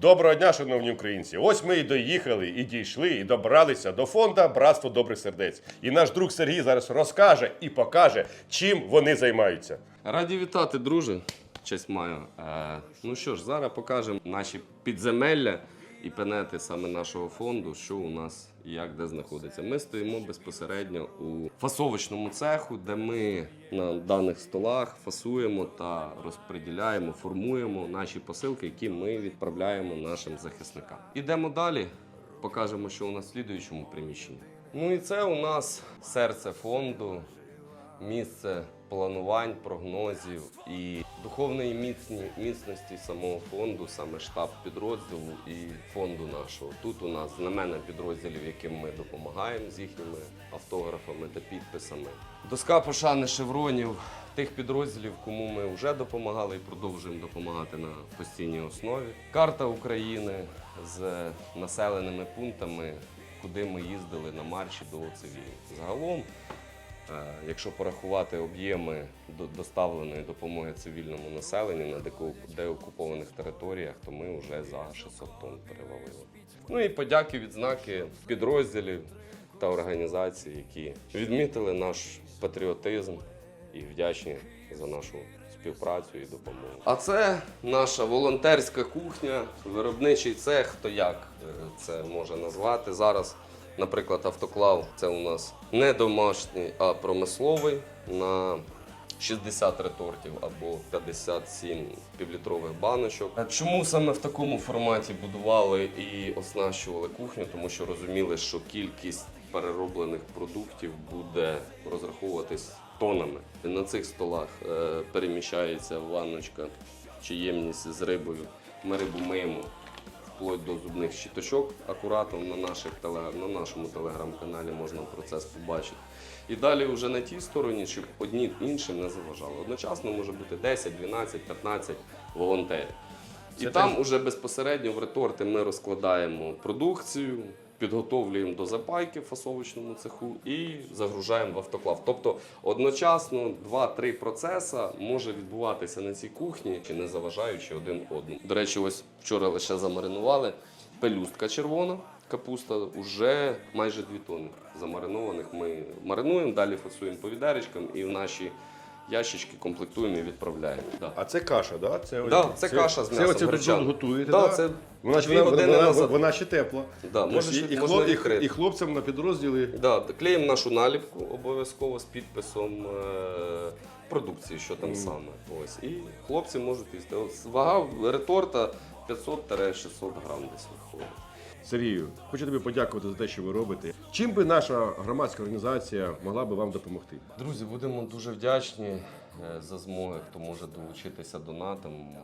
Доброго дня, шановні українці! Ось ми і доїхали, і дійшли, і добралися до фонду Братство добрих сердець. І наш друг Сергій зараз розкаже і покаже, чим вони займаються. Раді вітати, друже. Честь маю. Е, ну що ж, зараз покажемо наші підземелля і пенети саме нашого фонду, що у нас і як де знаходиться. Ми стоїмо безпосередньо у фасовочному цеху, де ми на даних столах фасуємо та розподіляємо, формуємо наші посилки, які ми відправляємо нашим захисникам. Ідемо далі, покажемо, що у нас в слідуючому приміщенні. Ну і це у нас серце фонду місце планувань, прогнозів і духовної міцні, міцності самого фонду, саме штаб підрозділу і фонду нашого. Тут у нас знамена підрозділів, яким ми допомагаємо з їхніми автографами та підписами. Доска пошани шевронів тих підрозділів, кому ми вже допомагали і продовжуємо допомагати на постійній основі. Карта України з населеними пунктами, куди ми їздили на марші до цивілів. Загалом Якщо порахувати об'єми доставленої допомоги цивільному населенню на деокупованих територіях, то ми вже за 600 тонн перевалили. Ну і подяки, відзнаки підрозділів та організацій, які відмітили наш патріотизм і вдячні за нашу співпрацю і допомогу. А це наша волонтерська кухня, виробничий цех. Хто як е, це може назвати зараз? Наприклад, автоклав це у нас не домашній, а промисловий на 60 ретортів або 57 півлітрових баночок. А Чому саме в такому форматі будували і оснащували кухню? Тому що розуміли, що кількість перероблених продуктів буде розраховуватись тонами. На цих столах е, переміщається ванночка чи ємність з рибою. Ми рибу миємо вплоть до зубних щіточок акуратно на, наших на нашому телеграм-каналі можна процес побачити. І далі вже на тій стороні, щоб одні іншим не заважали. Одночасно може бути 10, 12, 15 волонтерів. І Це там теж- уже безпосередньо в реторти ми розкладаємо продукцію, підготовлюємо до запайки в фасовочному цеху і загружаємо в автоклав. Тобто одночасно 2-3 процеси може відбуватися на цій кухні, не заважаючи один одному. До речі, ось вчора лише замаринували пелюстка червона. Капуста вже майже 2 тонни замаринованих. Ми маринуємо, далі фасуємо по відеречкам і в наші ящички комплектуємо і відправляємо. Да. А це каша, да? Це, Да, це каша з Це оце тут готуєте, Да, да? це Вона, дві вона, години вона, назад. вона ще тепла. Да, Тобто можеш і, і, можна хлоп- і, відкрити. і хлопцям на підрозділи. Да, клеїмо нашу наліпку обов'язково з підписом е, продукції, що там саме. Ось. І хлопці можуть їсти. Ось Вага реторта 500-600 грам десь виходить. Сергію, хочу тобі подякувати за те, що ви робите. Чим би наша громадська організація могла би вам допомогти? Друзі, будемо дуже вдячні за змоги, хто може долучитися донатом.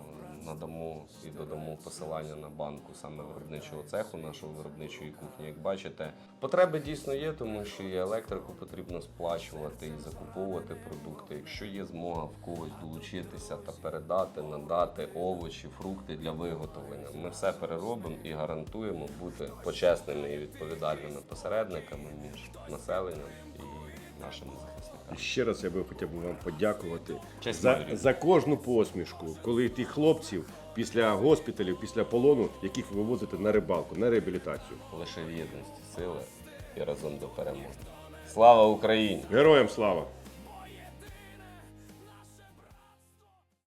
Надамо і додамо посилання на банку саме виробничого цеху, нашої виробничої кухні. Як бачите, потреби дійсно є, тому що і електрику потрібно сплачувати і закуповувати продукти. Якщо є змога в когось долучитися та передати, надати овочі, фрукти для виготовлення, ми все переробимо і гарантуємо бути почесними і відповідальними посередниками між населенням і нашими захисниками. Ще раз я би хотів би вам подякувати Честь за, за кожну посмішку, коли тих хлопців після госпіталів, після полону, яких ви вивозите на рибалку, на реабілітацію. Лише в єдності сили і разом до перемоги. Слава Україні! Героям слава!